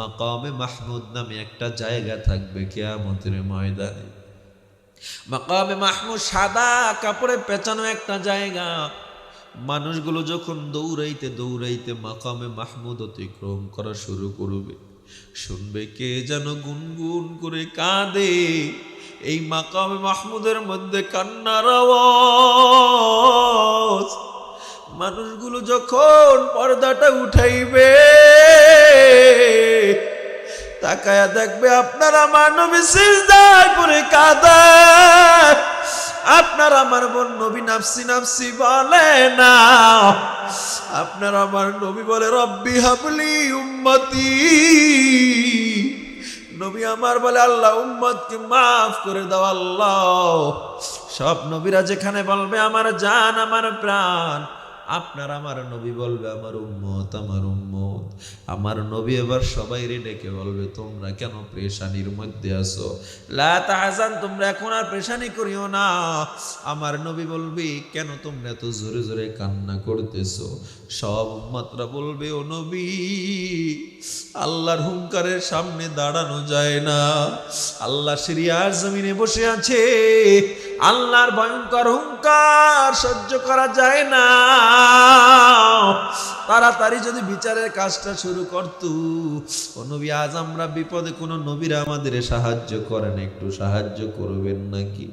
মাকামে মাহমুদ নামে একটা জায়গা থাকবে কেয়ামতের ময়দানে। মাকামে মাহমুদ সাদা কাপড়ে পেঁচানো একটা জায়গা। মানুষগুলো যখন দৌড়াইতে দৌড়াইতে মাকামে মাহমুদ অতিক্রম করা শুরু করবে। শুনবে কে যেন গুনগুন করে কাঁদে। এই মাকামে মাহমুদের মধ্যে কান্নার আওয়াজ। মানুষগুলো যখন পর্দাটা উঠাইবে, তাকায়া দেখবে আপনারা আমার নবী সিজদায় করে কাঁদে। আপনার আমার বোন নবী নাফসি নাফসি বলে না। আপনার আমার নবী বলে, রব্বি হাবলি উম্মতি। নবী আমার বলে, আল্লাহ, উম্মতকে মাফ করে দাও, আল্লাহ। সব নবীরা যেখানে বলবে, আমার জান, আমার প্রাণ। আপনার আমার নবী বলবে, আমার উম্মত আমার উম্মত। আমার নবী এবার সবাই রে ডেকে বলবে, তোমরা কেন পেশানির মধ্যে আসো লা তাহজান, তোমরা এখন আর পেশানি করিও না। আমার নবী বলবি, কেন তোমরা এত জোরে জোরে কান্না করতেছো? সব উম্মতরা বলবে, ও নবী, আল্লাহর হুঙ্কারের সামনে দাঁড়ানো যায় না। আল্লাহ সিরিয়ার জমিনে বসে আছে। আল্লাহর ভয়ঙ্কর হুঙ্কার সহ্য করা যায় না। তাড়াতাড়ি যদি বিচারের কাজটা শুরু করত। নবী, আজ আমরা বিপদে কোনো নবীরা আমাদের সাহায্য করেন, একটু সাহায্য করবেন নাকি?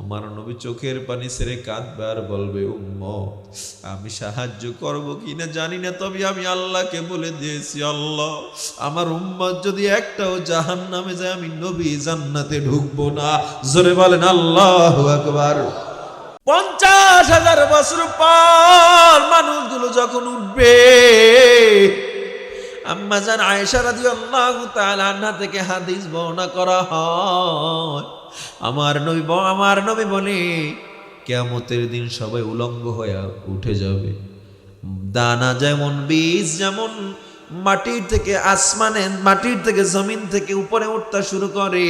আমার নবী চোখের পানি ছেড়ে কাঁদবে আর বলবে, উম্ম, আমি সাহায্য করব কিনা জানি না, তবে আমি আল্লাহকে বলে দিয়েছি, আল্লাহ, আমার উম্মত যদি একটাও জাহান নামে যায়, আমি নবী জান্নাতে ঢুকবো না। জোরে বলেন, আল্লাহ আকবার। পঞ্চাশ হাজার বছর পর মানুষগুলো যখন উঠবে, আম্মা জান আয়েশা রাদিয়াল্লাহু তাআলা আনহা থেকে হাদিস বর্ণনা করা হয় আমার নবী আমার নবী বলে, কেয়ামতের দিন সবাই উলঙ্গ হয়ে উঠে যাবে। দানা যেমন বীজ, যেমন মাটির থেকে আসমানে, মাটির থেকে জমিন থেকে উপরে উঠতে শুরু করে,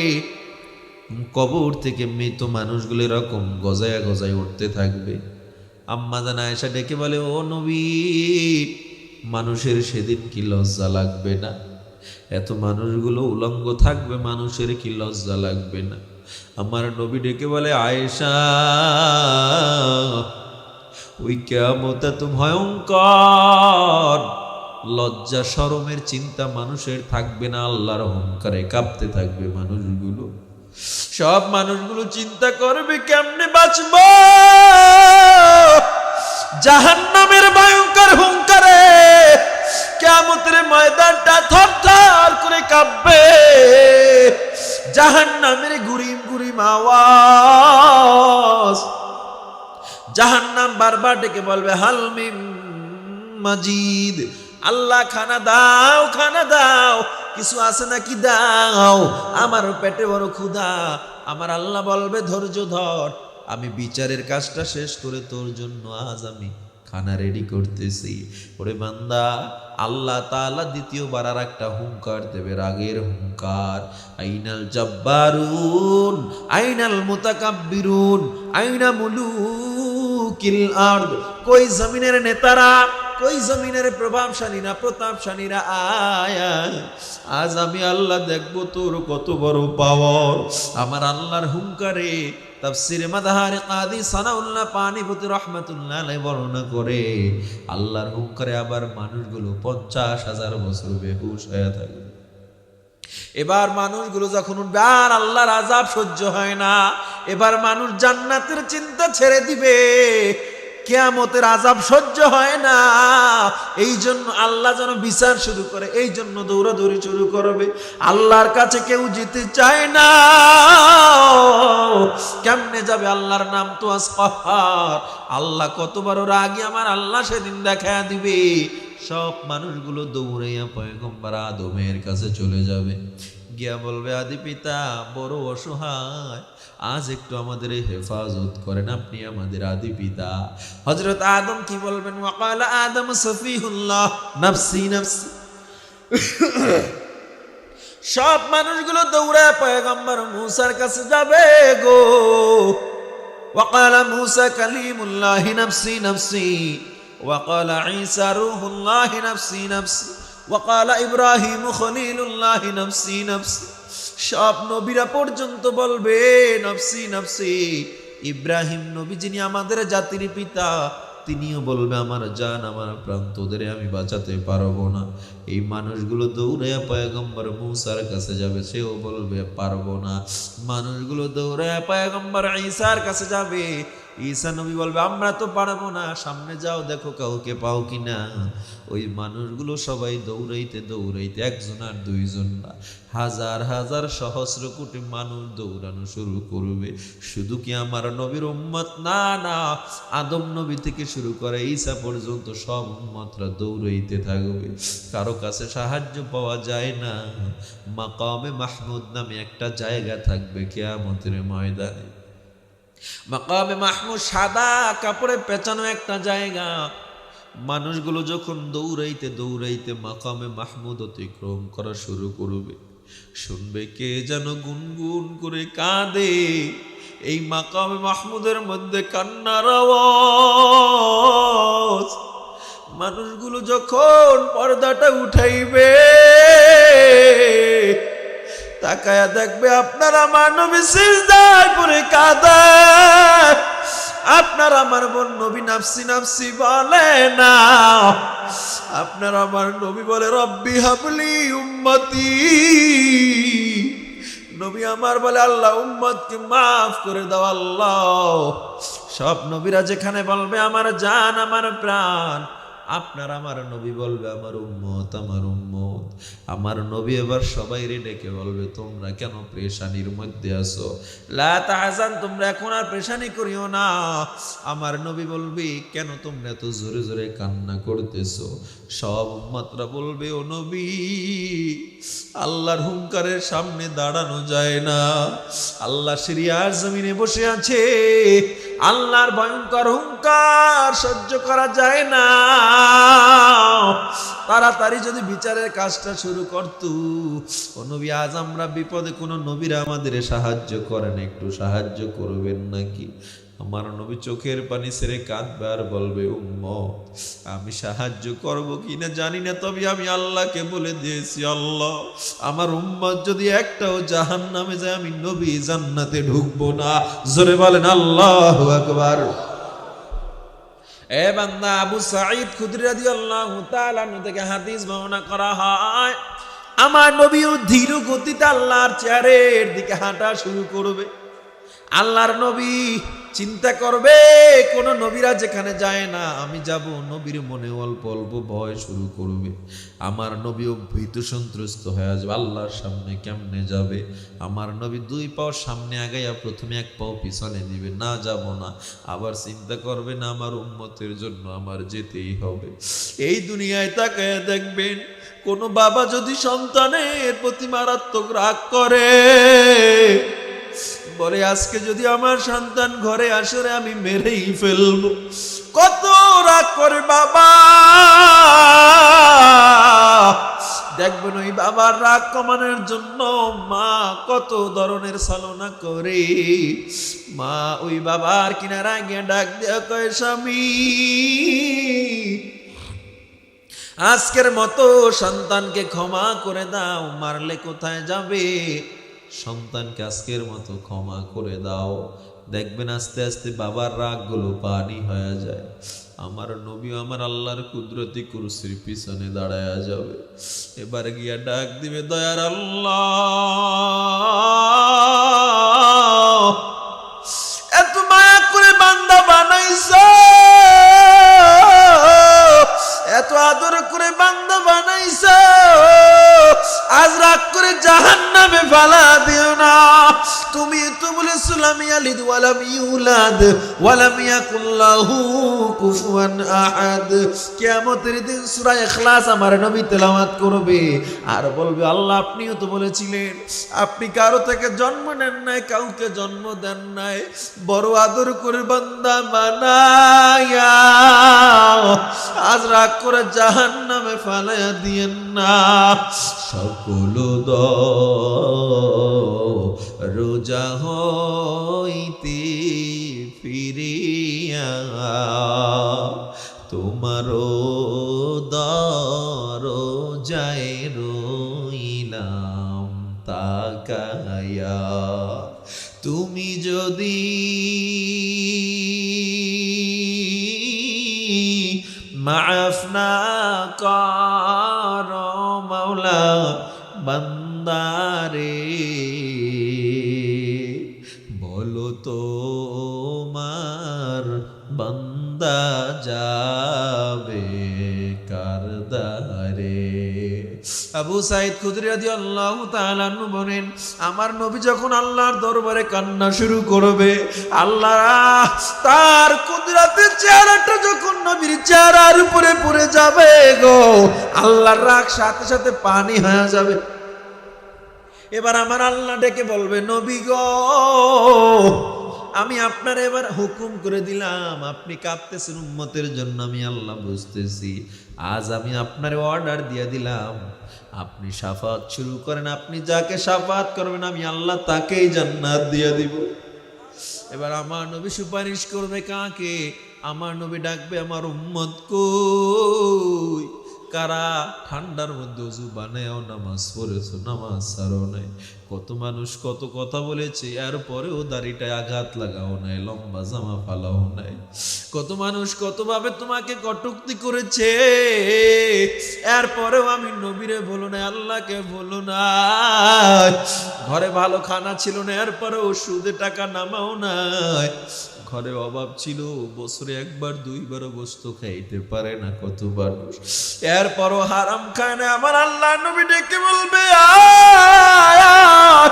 কবর থেকে মৃত মানুষগুলো এরকম গজায়া গজায় উঠতে থাকবে। আম্মা জানা এসে ডেকে বলে, ও নবী, মানুষের সেদিন কি লজ্জা লাগবে না? এত মানুষগুলো উলঙ্গ থাকবে, মানুষের কি লজ্জা লাগবে না? আমার নবী ডেকে বলে, আয়েশা, ওই কেমত এত ভয়ঙ্কর। লজ্জা, সরমের চিন্তা মানুষের থাকবে না, আল্লাহর অহংকারে কাঁপতে থাকবে মানুষগুলো। সব মানুষগুলো চিন্তা করবে, কেমনে বাঁচব? জাহান নামের ভয়ঙ্কর হুঙ্কারে কেমতের ময়দানটা থর করে কাঁপবে। জাহান নামের গুরিম গুরিম আওয়াজ। জাহান্নাম বারবার ডেকে বলবে হালমিম মাজিদ। আল্লাহ খানা দাও খানা দাও। কিছু আছে নাকি দাও। আমার পেটে বড় ক্ষুধা। আমার আল্লাহ বলবে, ধৈর্য ধর। আমি বিচারের কাজটা শেষ করে তোর জন্য আজ আমি খানা রেডি করতেছি। ওরে বান্দা, আল্লাহ তাআলা দ্বিতীয়বার আর একটা হুঙ্কার দেবে, রাগের হুঙ্কার। আইনাল জব্বারুন, আইনাল মুতাকাব্বিরুন, আইনা মুলুকিল আরদ। কই জমিনের নেতারা, কই জমিনের প্রভাবশালীরা, প্রতাপশালীরা, আয়া আজ আমি আল্লাহ দেখব তোর কত বড় পাওয়ার আমার আল্লাহর হুঙ্কারে তাফসিরে মাদাহারে কাদি সানাউল্লাহ পানিপতি রহমাতুল্লাহ বর্ণনা করে, আল্লাহর হুঙ্কারে আবার মানুষগুলো পঞ্চাশ হাজার বছর বেহুশ হয়ে থাকে। এবার মানুষগুলো যখন উঠবে, আর আল্লাহর আজাব সহ্য হয় না, এবার মানুষ জান্নাতের চিন্তা ছেড়ে দিবে। কেয়ামতের আজাব সহ্য হয় না। এই জন্য আল্লাহ যেন বিচার শুরু করে এই জন্য দৌড়াদৌড়ি শুরু করবে। আল্লাহর কাছে কেউ যেতে চায় না। কেমনে যাবে আল্লাহর নাম তো আজ আল্লাহ কত বড় রাগি, আমার আল্লাহ সেদিন দেখা দিবে। সব মানুষগুলো দৌড়াইয়া পয়গম্বর আদমের কাছে চলে যাবে। গিয়া বলবে, আদি পিতা, বড় অসহায়। আজ একটু আমাদের এই হেফাজত করেন আপনি আমাদের আদি পিতা হজরত আদম কি বলবেন ওয়াকাল আদম সফিহুল্লাহ নাফসি নাফসি সব মানুষগুলো দৌড়ায় পয়গম্বর মুসার কাছে যাবে গো وقال موسى كليم الله نفسي نفسي وقال عيسى روح الله نفسي نفسي ওয়াকালা ইব্রাহিম খলিলুল্লাহ নফসি নফসি সব নবীরা পর্যন্ত বলবে, নফসি নফসি, ইব্রাহিম নবী যিনি আমাদের জাতির পিতা, তিনিও বলবে, আমার জান, আমার প্রাণ তোদের আমি বাঁচাতে পারব না। এই মানুষগুলো দৌড়ে পয়গম্বর মূসার কাছে যাবে, সেও বলবে, পারব না। মানুষগুলো দৌড়ে পয়গম্বর ঈসার কাছে যাবে ঈসা নবী বলবে, আমরা তো পারব না, সামনে যাও, দেখো কাউকে পাও কিনা। ওই মানুষগুলো সবাই দৌড়াইতে দৌড়াইতে একজন আর দুইজন না, হাজার হাজার সহস্র কোটি মানুষ দৌড়ানো শুরু করবে। শুধু কি আমার নবীর উম্মত? না না। আদম নবী থেকে শুরু করে ঈসা পর্যন্ত সব উম্মতরা দৌড়াইতে থাকবে। কারও কাছে সাহায্য পাওয়া যায় না। মাকামে মাহমুদ নামে একটা জায়গা থাকবে কেয়ামতের ময়দানে। মাকামে মাহমুদ সাদা কাপড়ে পেঁচানো একটা জায়গা। মানুষগুলো যখন দৌড়াইতে দৌড়াইতে মাকামে মাহমুদ অতিক্রম করা শুরু করবে। শুনবে কে যেন গুনগুন করে কাঁদে। এই মাকামে মাহমুদের মধ্যে কান্নার মানুষগুলো যখন পর্দাটা উঠাইবে তাকায়া দেখবে আপনার আমার নবী সিজদায় পড়ে কাঁদায় আপনার আমার বোন নবী নাফসি নাফসি বলে না। আপনার আমার নবী বলে, রব্বি হাবলি উম্মতি। নবী আমার বলে, আল্লাহ, উম্মতকে মাফ করে দাও, আল্লাহ। সব নবীরা যেখানে বলবে, আমার জান, আমার প্রাণ। আপনার আমার নবী বলবে, আমার উম্মত আমার উম্মত। আমার নবী এবার সবাই ডেকে বলবে, তোমরা কেন প্রেশানির মধ্যে আছো? লা তোমরা এখন আর প্রেশানি করিও না। আমার নবী বলবি, কেন তোমরা এত জোরে জোরে কান্না করতেছো? সব মাত্রা বলবে, ও নবী, আল্লাহর হুঙ্কারের সামনে দাঁড়ানো যায় না। আল্লাহ সিরিয়ার জমিনে বসে আছে। আল্লাহর ভয়ঙ্কর হুঙ্কার সহ্য করা যায় না। তাড়াতাড়ি যদি বিচারের কাজটা শুরু করত। নবী, আজ আমরা বিপদে কোনো নবীরা আমাদের সাহায্য করেন, একটু সাহায্য করবেন নাকি? আমার নবী চোখের পানি ছেড়ে কাঁদবে আর বলবে উম্মত আমি সাহায্য করব কি না জানি না, তবে আমি আল্লাহকে বলে দিয়েছি, আল্লাহ, আমার উম্মত যদি একটাও জাহান নামে যায়, আমি নবী জান্নাতে ঢুকবো না। জোরে বলেন, আল্লাহ একবার এ আবু থেকে করা হয়, আমার নবীও গতিতে আল্লাহর চেয়ারের দিকে হাঁটা শুরু করবে। আল্লাহর নবী চিন্তা করবে, কোন নবীরা যেখানে যায় না, আমি যাব, নবীর মনে অল্প অল্প ভয় শুরু করবে। আমার নবীও ভীত সন্ত্রস্ত হয়ে আসবে, আল্লাহর সামনে কেমনে যাবে? আমার নবী দুই পাও সামনে আগাইয়া প্রথমে এক পাও পিছনে দিবে না যাব না। আবার চিন্তা করবে না, আমার উন্মতের জন্য আমার যেতেই হবে। এই দুনিয়ায় তাকায় দেখবেন, কোনো বাবা যদি সন্তানের প্রতি মারাত্মক রাগ করে বলে, আজকে যদি আমার সন্তান ঘরে আসরে আমি মেরেই ফেলব। কত রাগ করে বাবা। দেখবেন ওই বাবার রাগ কমানোর জন্য মা কত ধরনের সালনা করে। মা ওই বাবার কিনারা গিয়ে ডাক দেওয়া কয়, স্বামী, আজকের মতো সন্তানকে ক্ষমা করে দাও, মারলে কোথায় যাবে? সন্তানকে আজকের মতো ক্ষমা করে দাও। দেখবেন আস্তে আস্তে বাবার রাগগুলো পানি হয়ে যায়। আমার নবী আমার আল্লাহর কুদরতি কুরসির পিছনে দাঁড়ায়া যাবে। এবার গিয়া ডাক দিবে, দয়ার আল্লাহ, এত মায়া করে বান্দা বানাইছ? বলেছিলাম ইয়ালিদ ওয়ালাম ইউলাদ ওয়ালাম ইয়াকুল্লাহু কুফুয়ান আহাদ কিয়ামতের দিন সূরা ইখলাস আমার নবী তেলাওয়াত করবে। আর বলবে, আল্লাহ, আপনিও তো বলেছিলেন, আপনি কারও থেকে জন্ম নেন নাই, কাউকে জন্ম দেন নাই। বড় আদর করে বান্দা বানায়া, আজ রাগ করে জাহান নামে ফালাইয়া দিয়েন না। সকল দ রোজা হইতে ফিরিয়া তোমার দর যায় রইলাম তাকায়া। তুমি যদি মাফ না কর মাওলা বন্ধ আবু সাইদ খুদরি রাদিয়াল্লাহু তাআলা আনহু বলেন, আমার নবী যখন আল্লাহর দরবারে কান্না শুরু করবে আল্লাহ তার কুদরতের চেহারাটা যখন নবীর চেহারার উপরে পড়ে যাবে গো, আল্লাহর রাগ সাথে সাথে পানি হয়ে যাবে। এবার আমার আল্লাহ ডেকে বলবে, নবী গো আমি আপনার এবার হুকুম করে দিলাম। আপনি কাঁদতেছেন উম্মতের জন্য, আমি আল্লাহ বুঝতেছি। আজ আমি আপনার অর্ডার দিয়ে দিলাম। আপনি সাফাত শুরু করেন, আপনি যাকে সাফাত করবেন, আমি আল্লাহ তাকেই জান্নাত দিয়ে দিব। এবার আমার নবী সুপারিশ করবে কাকে? আমার নবী ডাকবে, আমার উম্মত কই? কারা? ঠান্ডার মধ্যে উজু বানায়ও নামাজ পড়েছো, নামাজ ছাড়ো নাই। কত মানুষ কত কথা বলেছে, এরপরেও দাড়িটায় আঘাত লাগাও নাই, লম্বা জামা ফালাও নাই। কত মানুষ কতভাবে তোমাকে কটুক্তি করেছে, এরপরেও আমি নবীরে বলো না আল্লাহকে বলো না ঘরে ভালো খানা ছিল না, এরপরেও সুদে টাকা নামাও নাই। ঘরে অভাব ছিল বছরে একবার দুইবার বস্ত খাইতে পারে না কত মানুষ এরপরও হারাম খায় না আমার আল্লাহ নবী ডেকে বলবে "আয়, আয়,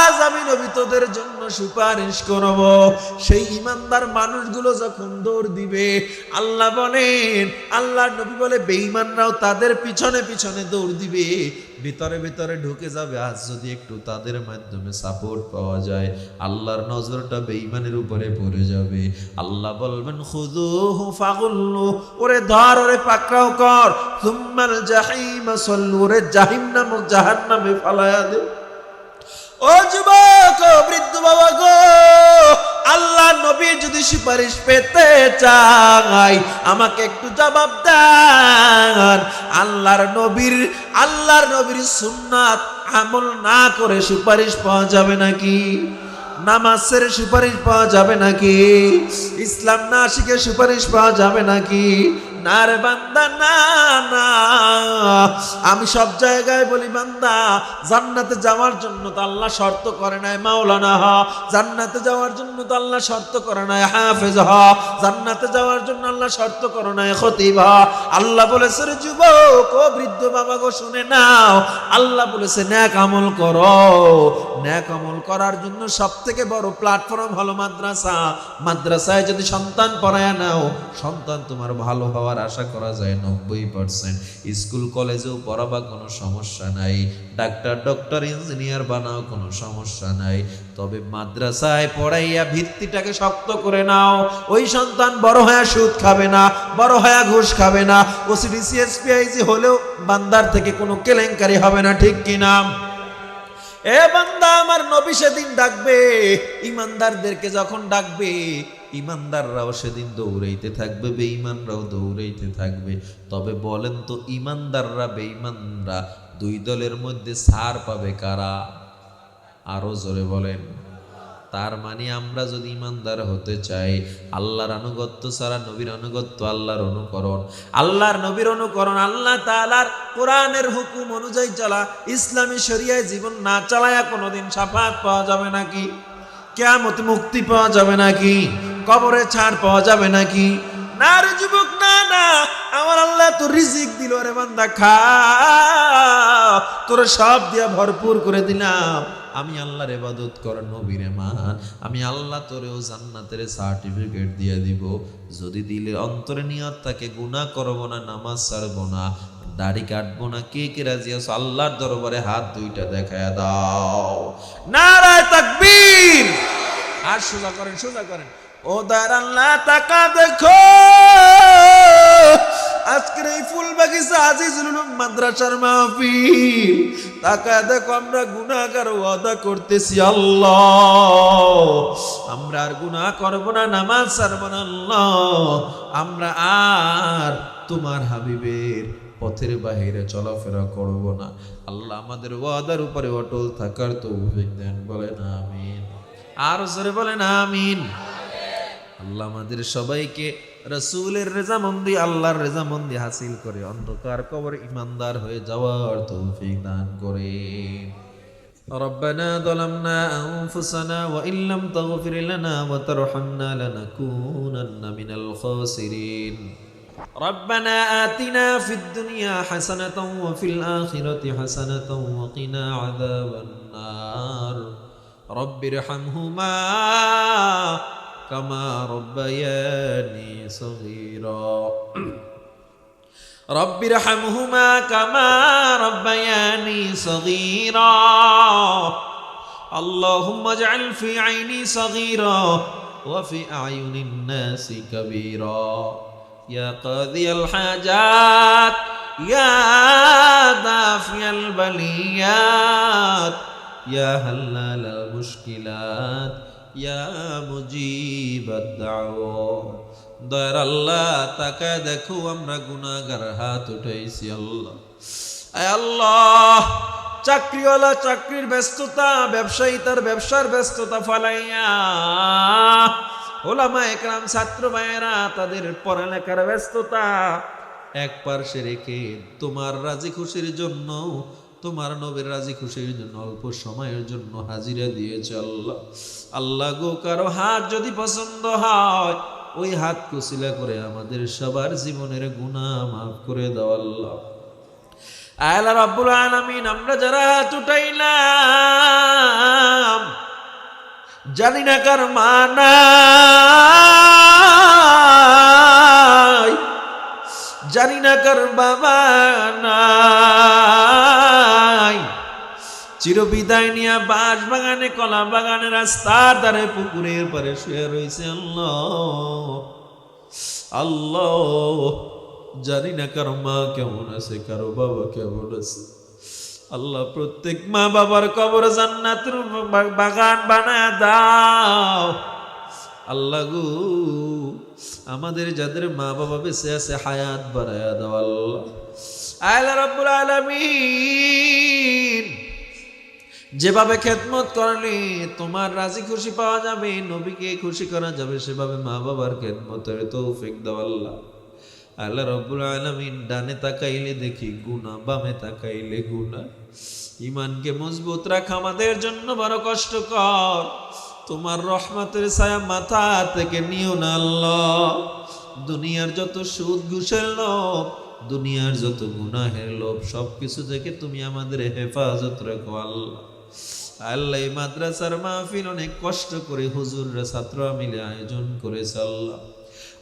আজ আমি নবী তোদের জন্য সুপারিশ করব। সেই ইমানদার মানুষগুলো যখন দৌড় দিবে, আল্লাহ বলেন, আল্লাহ নবী বলে, বেঈমানরাও তাদের পিছনে পিছনে দৌড় দিবে। ভিতরে ভিতরে ঢুকে যাবে। আজ যদি একটু তাদের মাধ্যমে সাপোর্ট পাওয়া যায়, আল্লাহর নজরটা বেঈমানের উপরে পড়ে যাবে। আল্লাহ বলবেন খুদুহু ফাগুল্লু, ওরে ধর, ওরে পাকড়াও কর। সুম্মাল জাহিম, সল্লু জাহিম নামক জাহান্নামে ফালায়া দে। ও যুবক বৃদ্ধ বাবা গো আল্লাহ নবী যদি সুপারিশ পেতে চাই, আমাকে একটু জবাব দেন। আল্লাহর নবীর আল্লাহর নবীর সুন্নাত আমল না করে সুপারিশ পাওয়া যাবে নাকি? নামাজের সুপারিশ পাওয়া যাবে নাকি? ইসলাম না শিখে সুপারিশ পাওয়া যাবে নাকি? না রে বান্দা, না না। আমি সব জায়গায় বলি, বান্দা, জান্নাতে যাওয়ার জন্য তো আল্লাহ শর্ত করে নাই, মাওলানা হ। জান্নাতে যাওয়ার জন্য তো আল্লাহ শর্ত করে নাই, হাফেজ হ। জান্নাতে যাওয়ার জন্য আল্লাহ শর্ত করে নাই, খতিব হ। আল্লাহ বলেছে, রে যুবক, ও বৃদ্ধ বাবা গো, শুনে নাও। আল্লাহ বলেছে, ন্যাক আমল করো। ন্যাক আমল করার জন্য সব থেকে বড় প্ল্যাটফর্ম হলো মাদ্রাসা। মাদ্রাসায় যদি সন্তান পড়ায় নাও, সন্তান তোমার ভালো হওয়ার আশা করা যায় নব্বই পার্সেন্ট স্কুল, কলেজেও পড়াবা কোনো সমস্যা নাই। ডাক্তার, ডক্টর, ইঞ্জিনিয়ার বানাও কোনো সমস্যা নাই। তবে মাদ্রাসায় পড়াইয়া ভিত্তিটাকে শক্ত করে নাও। ওই সন্তান বড় হয়ে সুদ খাবে না, বড় হয়ে ঘুষ খাবে না। ওসিডি সিএসপিআইজি হলেও বান্দার থেকে কোনো কেলেঙ্কারি হবে না, ঠিক কিনা এ বান্দা, আমার নবী সেদিন ডাকবে। ইমানদারদেরকে যখন ডাকবে ইমানদাররাও সেদিন দৌড়াইতে থাকবে, বেঈমানরাও দৌড়াইতে থাকবে। তবে বলেন তো, ইমানদাররা, বেঈমানরা দুই দলের মধ্যে সার পাবে কারা? আরও জোরে বলেন। তার মানে আমরা যদি ইমানদার হতে চাই, আল্লাহর আনুগত্য ছাড়া নবীর আনুগত্য আল্লাহর অনুকরণ। আল্লাহর নবীর অনুকরণ আল্লাহ তাআলার কোরআনের হুকুম অনুযায়ী চলা, ইসলামী শরিয়ায় জীবন না চালায়া কোনোদিন সাফাত পাওয়া যাবে নাকি? কেয়ামত মুক্তি পাওয়া যাবে নাকি? কবরে ছাড় পাওয়া যাবে নাকি? না রে যুবক, না না। আমার আল্লাহ তো রিজিক দিল রে বান্দা, খা। তোর সব দিয়া ভরপুর করে দিলাম। আমি আল্লাহর ইবাদত কর, নবীরে মান আমি আল্লাহ তোরেও জান্নাতের সার্টিফিকেট দিয়ে দিব। যদি দিলে অন্তরে নিয়ত তাকে গুনাহ করব না, নামাজ ছাড়বো না। দাড়ি কাটবো না, কে কে রাজি আছো? আল্লাহর দরবারে হাত দুইটা দেখায় দাও। নারায় তাকবীর। আর সোজা করেন সোজা করেন। ও দার আল্লাহ তাকা দেখো। আজকের এই ফুল বাগিচা আজিজুল মাদ্রাসার মাহফিল। তাকা দেখো, আমরা গুনাহগার ওয়াদা করতেছি, আল্লাহ। আমরা আর গুনাহ করব না, নামাজ ছাড়ব না, আল্লাহ। আমরা আর তোমার হাবিবের পথের বাহিরে চলাফেরা করব না। আল্লাহ আমাদের ওয়াদার উপরে অটল থাকার তৌফিক দেন, বলেন আমিন। আর জোরে বলেন আমিন। আল্লাহ আমাদের সবাইকে রসুলের রেজামন্দি আল্লাহর রেজামন্দি হাসিল করে অন্ধকার কবর ইমানদার হয়ে যাওয়ার তৌফিক দান করে ربنا ظلمنا أنفسنا وإن لم تغفر لنا وترحمنا لنكونن من الخاسرين ربنا آتنا في الدنيا حسنة وفي الآخرة حسنة وقنا عذاب النار رب ارحمهما كما ربياني صغيرا. رب ارحمهما كما ربياني صغيرا. اللهم اجعل في عيني صغيرا وفي أعين الناس كبيرا. يا قاضي الحاجات يا دافع البليات يا هلال المشكلات ইয়া দয়ার আল্লাহ তাকায় দেখো, আমরা গুনাগার হাত উঠাইছি আল্লাহ। আল্লাহ, চাকরিওয়ালা চাকরির ব্যস্ততা, ব্যবসায়ী তার ব্যবসার ব্যস্ততা ফালাইয়া, ওলামা একরাম, ছাত্র ভাইয়েরা, তাদের পড়ালেখার ব্যস্ততা এক পার্শ্বে রেখে তোমার রাজি খুশির জন্য তোমার নবীর রাজি খুশির জন্য, অল্প সময়ের জন্য হাজিরা দিয়েছে আল্লাহ। আল্লাহ গো, কারও হাত যদি পছন্দ হয়, ওই হাত কুশিলা করে আমাদের সবার জীবনের গুণা মাফ করে দাও আল্লাহ। আয়ালা রাব্বুল আমরা যারা হাত উঠাইলাম, জানি না কার মানাই জানি না কার বাবা চিরবিদায় বাগানে কলা বাগানে রাস্তার ধারে, পুকুরের শুয়ে রয়েছে আল্লাহ। জানি না কারও মা কেমন আছে, কারও বাবা কেমন আছে। আল্লাহ, প্রত্যেক মা বাবার কবর জান্নাতের বাগান বানায় দাও। আল্লাহ গো, আমাদের যাদের মা বাবা বেঁচে আছে, হায়াত বাড়ায় দাও আল্লাহ। আল্লাহ রাব্বুল আলামিন যেভাবে খেদমত করলে, তোমার রাজি খুশি পাওয়া যাবে, নবীকে খুশি করা যাবে, সেভাবে মা বাবার খেদমতের তৌফিক দাও আল্লাহ। আল্লাহ রব্বুল আলামিন ডানে তাকাইলে দেখি গুনাহ, বামে তাকাইলে গুনাহ। ইমানকে মজবুত রাখা আমাদের জন্য, বড় কষ্টকর তোমার রহমতের ছায়া মাথা থেকে নিও না আল্লাহ। দুনিয়ার যত সুদ ঘুষের লোভ দুনিয়ার যত গুনাহের লোভ সব কিছু থেকে তুমি আমাদের হেফাজত রেখো, আল্লাহ। আল্লাহ মাদ্রাসার মাহফিল অনেক কষ্ট করে হুজুররা, ছাত্ররা মিলে আয়োজন করেছে, আল্লাহ।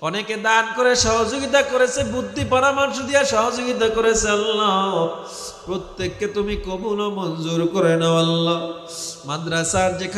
অনেকে দান করে সহযোগিতা করেছে, বুদ্ধি পরামর্শ দিয়ে সহযোগিতা করেছে, আল্লাহ। প্রত্যেককে তুমি কবুল মঞ্জুর করে নাও, আল্লাহ। মাদ্রাসার যেখানে